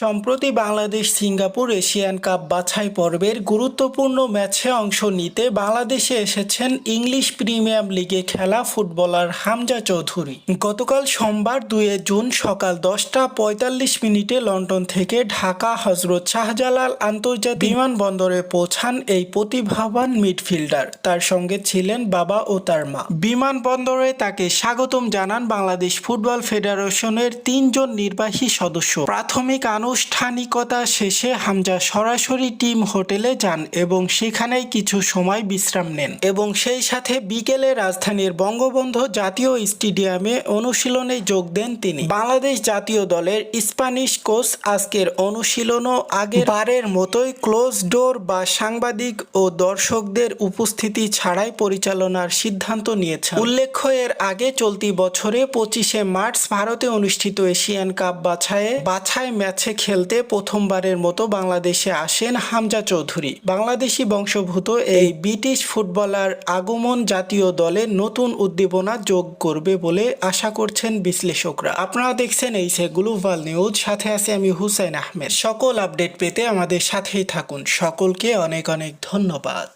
সম্প্রতি Bangladesh, Singapore, Asian cup বাছাই পর্বের গুরুত্বপূর্ণ ম্যাচে অংশ নিতে বাংলাদেশে এসেছেন ইংলিশ প্রিমিয়ার লিগে খেলা ফুটবলার হামজা চৌধুরী। গতকাল সোমবার দুয়ে জুন সকাল দশটা পঁয়তাল্লিশ মিনিটে লন্ডন থেকে ঢাকা হজরত শাহজালাল আন্তর্জাতিক বিমানবন্দরে পৌঁছান এই প্রতিভাবান মিডফিল্ডার। তার সঙ্গে ছিলেন বাবা ও তার মা। বিমানবন্দরে তাকে স্বাগতম জানান বাংলাদেশ ফুটবল ফেডারেশনের তিনজন নির্বাহী সদস্য। প্রাথমিক আনুষ্ঠানিকতা শেষে হামজা সরাসরি টিম হোটেলে যান এবং সেখানেই কিছু সময় বিশ্রাম নেন এবং সেই সাথে বিকেলে রাজধানীর বঙ্গবন্ধু জাতীয় স্টেডিয়ামে অনুশীলনে যোগ দেন তিনি। বাংলাদেশ জাতীয় দলের স্প্যানিশ কোচ আজকের অনুশীলনও আগে বারের মতোই ক্লোজ ডোর বা সাংবাদিক ও দর্শকদের উপস্থিতি ছাড়াই পরিচালনার সিদ্ধান্ত নিয়েছেন। উল্লেখ্য, এর আগে চলতি বছরে পঁচিশে মার্চ ভারতে অনুষ্ঠিত এশিয়ান কাপ বাছাইয়ে বাছাই ম্যাচে খেলতে প্রথমবারের মতো বাংলাদেশে আসেন হামজা চৌধুরী। বাংলাদেশি বংশোদ্ভূত এই ব্রিটিশ ফুটবলার আগমন জাতীয় দলে নতুন উদ্দীপনা যোগ করবে বলে আশা করছেন বিশ্লেষকরা। আপনারা দেখছেন এই সে গ্লোবাল নিউজ, সাথে আছে আমি হুসাইন আহমেদ। সকল আপডেট পেতে আমাদের সাথেই থাকুন। সকলকে অনেক অনেক ধন্যবাদ।